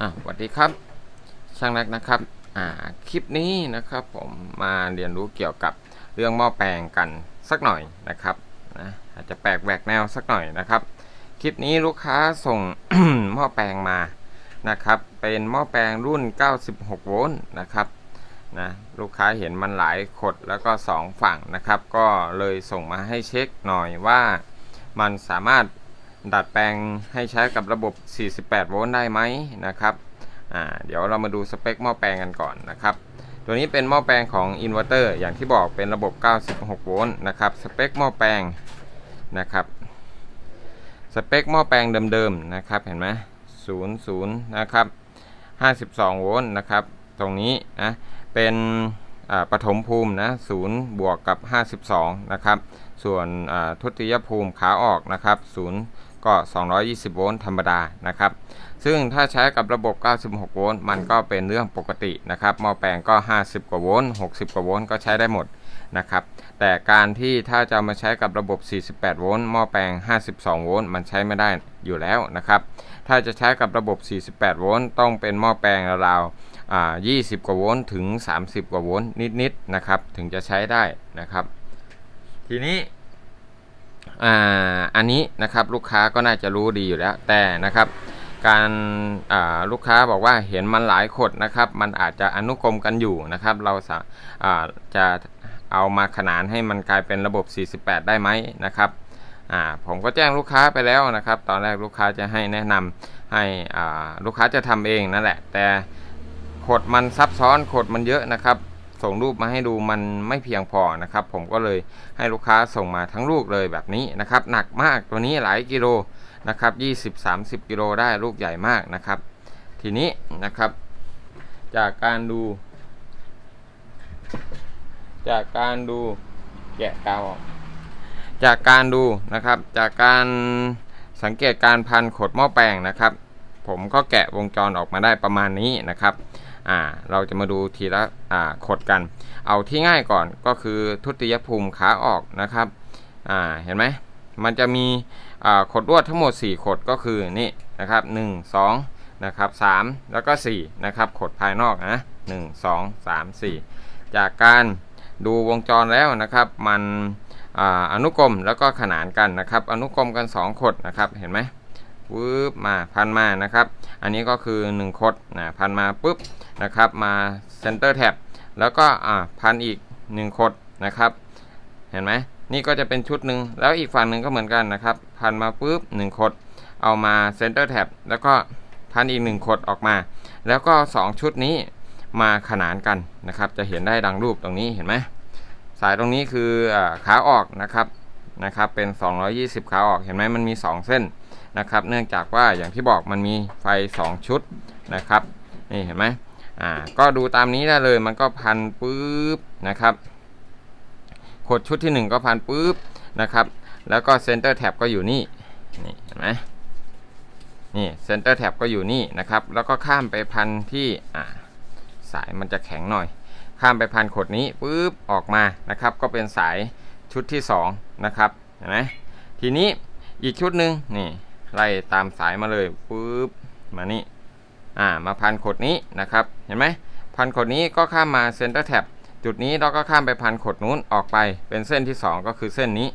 อะสวัสดีครับ ช่างนักนะครับ อ่า คลิปนี้นะครับผมมาเรียนรู้เกี่ยวกับเรื่องหม้อแปลงกันสักหน่อยนะครับนะอาจจะแปลกแหวกแนวสักหน่อยนะครับ คลิปนี้ลูกค้าส่งหม้อแปลงมานะครับ เป็นหม้อแปลงรุ่น 96 โวลต์นะครับนะลูกค้าเห็นมันหลายขดแล้วก็ 2 ฝั่งนะครับ ก็เลยส่งมาให้เช็คหน่อยว่า มันสามารถ ดัดแปลงให้ใช้กับระบบ 48 โวลต์ได้ไหมนะครับเดี๋ยวเรามาดูสเปคหม้อแปลงกันก่อนนะครับ ตัวนี้เป็นหม้อแปลงของอินเวอร์เตอร์อย่างที่บอกเป็นระบบ 96 โวลต์นะครับ สเปคหม้อแปลงนะครับ สเปคหม้อแปลงเดิมๆนะครับ เห็นไหม00 นะครับ 52 โวลต์นะครับ ตรงนี้นะ เป็นอ่าปฐมภูมินะ0บวกกับ 52 นะครับ ส่วนอ่าทุติยภูมิขาออกนะครับ0 ก็ 220 โวลต์ธรรมดานะครับ ซึ่งถ้าใช้กับระบบ 96 โวลต์มันก็เป็นเรื่องปกตินะครับหม้อแปลงก็ 50 กว่าโวลต์ 60 กว่าโวลต์ก็ใช้ได้หมดนะครับ แต่การที่ถ้าจะมาใช้กับระบบ 48 โวลต์หม้อแปลง 52 โวลต์มันใช้ไม่ได้อยู่แล้วนะครับ ถ้าจะใช้กับระบบ 48 โวลต์ต้องเป็นหม้อแปลงราวๆ20 กว่าโวลต์ถึง 30 กว่าโวลต์นิดๆนะครับ ถึงจะใช้ได้นะครับ ทีนี้ อ่าอันนี้นะครับลูกค้าก็น่าจะรู้ดีอยู่แล้ว แต่นะครับการอ่าลูกค้าบอกว่าเห็นมันหลายขดนะครับ มันอาจจะอนุกรมกันอยู่นะครับ เราอ่าจะเอามาขนานให้มันกลายเป็นระบบ 48 ได้ไหมนะครับอ่าผมก็แจ้งลูกค้าไปแล้วนะครับ ตอนแรกลูกค้าจะให้แนะนำให้อ่าลูกค้าจะทำเองนั่นแหละ แต่ขดมันซับซ้อนขดมันเยอะนะครับ ส่งรูปมาให้ดูมันไม่เพียงพอนะครับ ผมก็เลยให้ลูกค้าส่งมาทั้งลูกเลยแบบนี้นะครับ หนักมากตัวนี้หลายกิโลนะครับ 20-30 กิโลได้ลูกใหญ่มากนะครับ ทีนี้นะครับ จากการดู จากการดูแกะกาวออกจากการดูนะครับ จากการสังเกตการพันขดหม้อแปลงนะครับ ผมก็แกะวงจรออกมาได้ประมาณนี้นะครับ อ่าเราจะมาดูทีละอ่าขดกัน เอาที่ง่ายก่อนก็คือทุติยภูมิขาออกนะครับอ่าเห็นไหมมันจะมีอ่าขดลวดทั้งหมด 4 ขดก็คือนี่นะครับ 1 2นะครับ3แล้วก็4นะครับขดภายนอกนะ1 2 3 4 จากการดูวงจรแล้วนะครับมันอ่าอนุกรมแล้วก็ขนานกันนะครับ อนุกรมกัน 2 ขดนะครับเห็นไหม วืบมาพันมานะครับ อันนี้ก็คือ1ขดนะพันมาปุ๊บนะครับมาเซนเตอร์แท็บแล้วก็อ่าพันอีก1ขดนะครับ เห็นไหมนี่ก็จะเป็นชุดหนึ่งแล้วอีกฝั่งหนึ่งก็เหมือนกันนะครับ พันมาปุ๊บ1ขดเอามาเซนเตอร์แท็บแล้วก็พันอีก1ขดออกมา แล้วก็ 2 ชุดนี้มาขนานกันนะครับ จะเห็นได้ดังรูปตรงนี้เห็นไหมสายตรงนี้คืออขาออกนะครับนะครับเป็น 220 ขาออกเห็นไหมมันมี 2 เส้น นะครับ เนื่องจากว่าอย่างที่บอกมันมีไฟ 2 ชุดนะครับนี่เห็นไหมอ่าก็ดูตามนี้ได้เลยมันก็พันปุ๊บนะครับขดชุดที่ 1 ก็พันปุ๊บนะครับแล้วก็เซนเตอร์แท็บก็อยู่นี่นี่เห็นไหมนี่เซนเตอร์แท็บก็อยู่นี่นะครับ แล้วก็ข้ามไปพันที่อ่าสายมันจะแข็งหน่อย ข้ามไปพันขดนี้ปุ๊บออกมานะครับ ก็เป็นสายชุดที่2นะครับเห็นไหมทีนี้อีกชุดหนึ่งนี่ ไล่ตามสายมาเลยปุ๊บมานี่อ่ามาพันขดนี้นะครับ เห็นไหมพันขดนี้ก็ข้ามมาเซนเตอร์แท็บจุดนี้เราก็ข้ามไปพันขดนู้นออกไปเป็นเส้นที่ 2 ก็คือเส้นนี้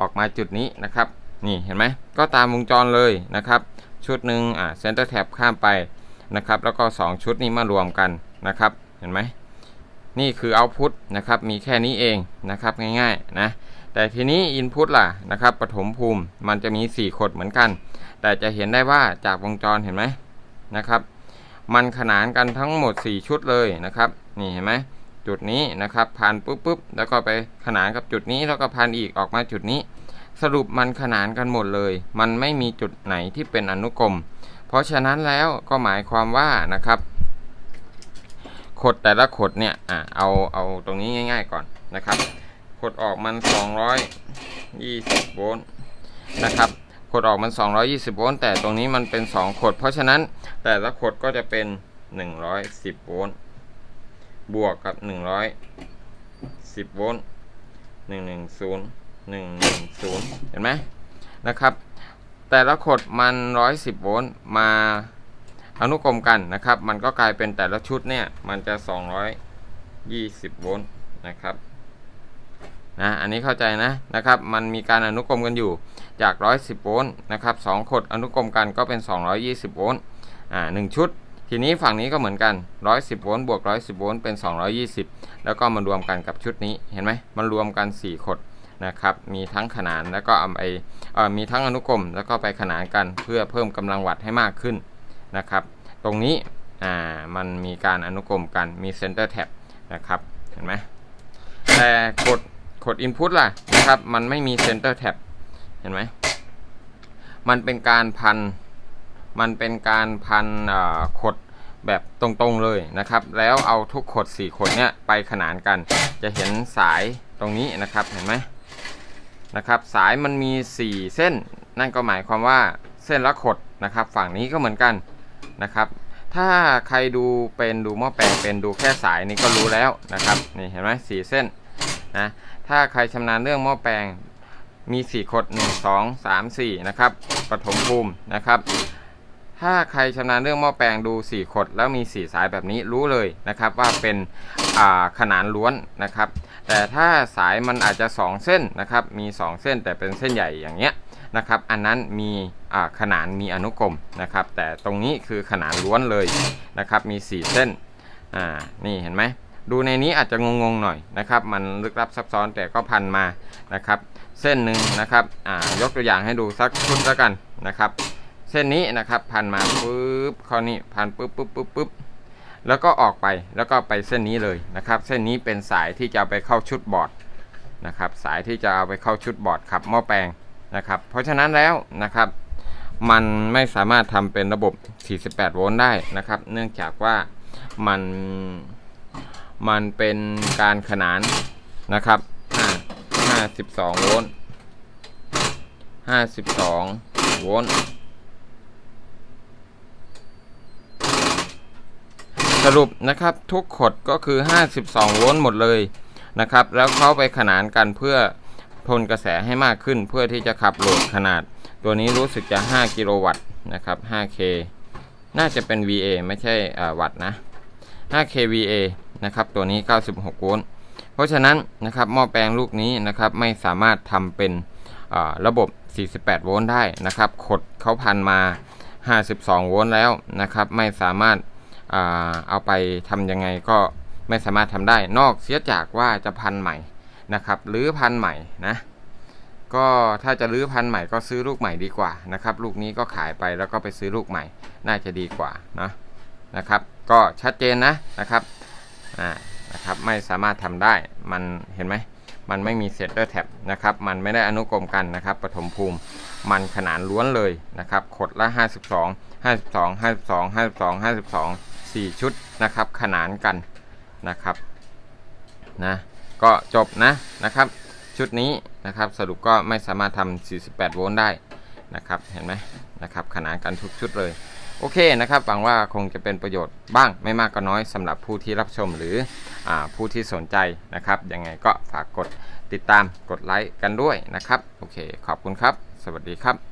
ออกมาจุดนี้นะครับ นี่เห็นไหมก็ตามวงจรเลยนะครับ ชุดหนึ่งอ่าเซนเตอร์แท็บข้ามไปนะครับ แล้วก็ 2 ชุดนี้มารวมกันนะครับ เห็นไหมนี่คือเอาพุตนะครับมีแค่นี้เองนะครับง่ายๆนะ แต่ทีนี้อินพุตล่ะนะครับปฐมภูมิมันจะมี 4 ขดเหมือนกัน แต่จะเห็นได้ว่าจากวงจรเห็นไหมนะครับ มันขนานกันทั้งหมด 4 ชุดเลยนะครับ นี่เห็นไหมจุดนี้นะครับพันปุ๊บปุ๊บแล้วก็ไปขนานกับจุดนี้แล้วก็พันอีกออกมาจุดนี้ สรุปมันขนานกันหมดเลย มันไม่มีจุดไหนที่เป็นอนุกรม เพราะฉะนั้นแล้วก็หมายความว่านะครับ ขดแต่ละขดเนี่ยอะเอาเอาตรงนี้ง่าย ๆ ก่อนนะครับ ขดออกมัน220โวลต์นะครับขดออกมัน 220 โวลต์ แต่ตรงนี้มันเป็น 2 ขด เพราะฉะนั้นแต่ละขดก็จะเป็น 110 โวลต์ บวกกับ 110 โวลต์ 110 110 เห็นไหมนะครับ แต่ละขดมัน 110 โวลต์ มาอนุกรมกันนะครับ มันก็กลายเป็นแต่ละชุดเนี่ย มันจะ 220 โวลต์นะครับ นะอันนี้เข้าใจนะนะครับ มันมีการอนุกรมกันอยู่จาก 110 โวลต์นะครับสองขดอนุกรมกันก็เป็น 220 โวลต์อ่าหนึ่งชุด ทีนี้ฝั่งนี้ก็เหมือนกัน 110 โวลต์บวก 110 โวลต์เป็น 220 แล้วก็มารวมกันกับชุดนี้เห็นไหมมันรวมกัน 4 ขดนะครับมีทั้งขนานแล้วก็เอาไปเอ่อมีทั้งอนุกรมแล้วก็ไปขนานกันเพื่อเพิ่มกำลังวัตต์ให้มากขึ้นนะครับ ตรงนี้อ่ามันมีการอนุกรมกันมีเซนเตอร์แท็บนะครับเห็นไหมแต่กด กด Input ล่ะนะครับ มันไม่มีเซนเตอร์แท็บเห็นไหม มันเป็นการพัน มันเป็นการพันขดแบบตรงๆเลยนะครับ แล้วเอาทุกขด 4 ขดเนี้ยไปขนานกัน จะเห็นสายตรงนี้นะครับ เห็นไหมนะครับ สายมันมี 4 เส้น นั่นก็หมายความว่าเส้นละขดนะครับ ฝั่งนี้ก็เหมือนกันนะครับ ถ้าใครดูเป็นดูหม้อแปลงเป็นดูแค่สายนี่ก็รู้แล้วนะครับ นี่เห็นไหมสี่เส้น นะถ้าใครชำนาญเรื่องหม้อแปลงมี 4 ขด 1 2 3 4 นะครับปฐมภูมินะครับ ถ้าใครชำนาญเรื่องหม้อแปลงดู 4 ขด แล้วมี 4 สายแบบนี้รู้เลยนะครับว่าเป็นขนานล้วนนะครับ แต่ถ้าสายมันอาจจะ 2 เส้นนะครับมี 2 เส้นแต่เป็นเส้นใหญ่อย่างเงี้ยนะครับ อันนั้นมีขนานมีอนุกรมนะครับ แต่ตรงนี้คือขนานล้วนเลยนะครับมี 4 เส้นอ่านี่เห็นไหม ดูในนี้อาจจะงงๆหน่อยนะครับ มันลึกลับซับซ้อนแต่ก็พันมานะครับ เส้นหนึ่งนะครับอ่ายกตัวอย่างให้ดูสักชุดแล้วกันนะครับ เส้นนี้นะครับพันมาปุ๊บข้อนี้พันปุ๊บปุ๊บปุ๊บปุ๊บแล้วก็ออกไปแล้วก็ไปเส้นนี้เลยนะครับ เส้นนี้เป็นสายที่จะไปเข้าชุดบอร์ดนะครับ สายที่จะเอาไปเข้าชุดบอร์ดขับหม้อแปลงนะครับ เพราะฉะนั้นแล้วนะครับ มันไม่สามารถทำเป็นระบบ 48 โวลต์ได้นะครับ เนื่องจากว่ามัน มันเป็นการขนานนะครับ5 52โวลต์52โวลต์สรุปนะครับทุกขดก็คือ 52 โวลต์หมดเลยนะครับ แล้วเขาไปขนานกันเพื่อทนกระแสให้มากขึ้น เพื่อที่จะขับโหลดขนาด ตัวนี้รู้สึกจะ 5 กิโลวัตต์นะครับ 5K น่าจะเป็น VA ไม่ใช่อ่าวัตต์นะ 5K VA นะครับตัวนี้ 96 โวลต์ เพราะฉะนั้นนะครับหม้อแปลงลูกนี้นะครับไม่สามารถทำเป็นระบบ 48 โวลต์ได้นะครับขดเขาพันมา 52 โวลต์แล้วนะครับไม่สามารถเอาไปทำยังไงก็ไม่สามารถทำได้ นอกเสียจากว่าจะพันใหม่นะครับหรือพันใหม่นะก็ถ้าจะรื้อพันใหม่ก็ซื้อลูกใหม่ดีกว่านะครับ ลูกนี้ก็ขายไปแล้วก็ไปซื้อลูกใหม่น่าจะดีกว่านะนะครับ ก็ชัดเจนนะนะครับอ่านะครับไม่สามารถทำได้มันเห็นไหมมันไม่มีเซตเตอร์แท็บนะครับมันไม่ได้อนุกรมกันนะครับปฐมภูมิมันขนานล้วนเลยนะครับขดละ 52 52 52 52 52 4 ชุดนะครับขนานกันนะครับนะก็จบนะนะครับชุดนี้นะครับสรุปก็ไม่สามารถทำ48 โวลต์ได้นะครับเห็นไหมนะครับขนานกันทุกชุดเลย โอเคนะครับหวังว่าคงจะเป็นประโยชน์บ้างไม่มากก็น้อยสำหรับผู้ที่รับชมหรืออผู้ที่สนใจนะครับยังไงก็ฝากกดติดตามกดไลค์กันด้วยนะครับ โอเค ขอบคุณครับ สวัสดีครับ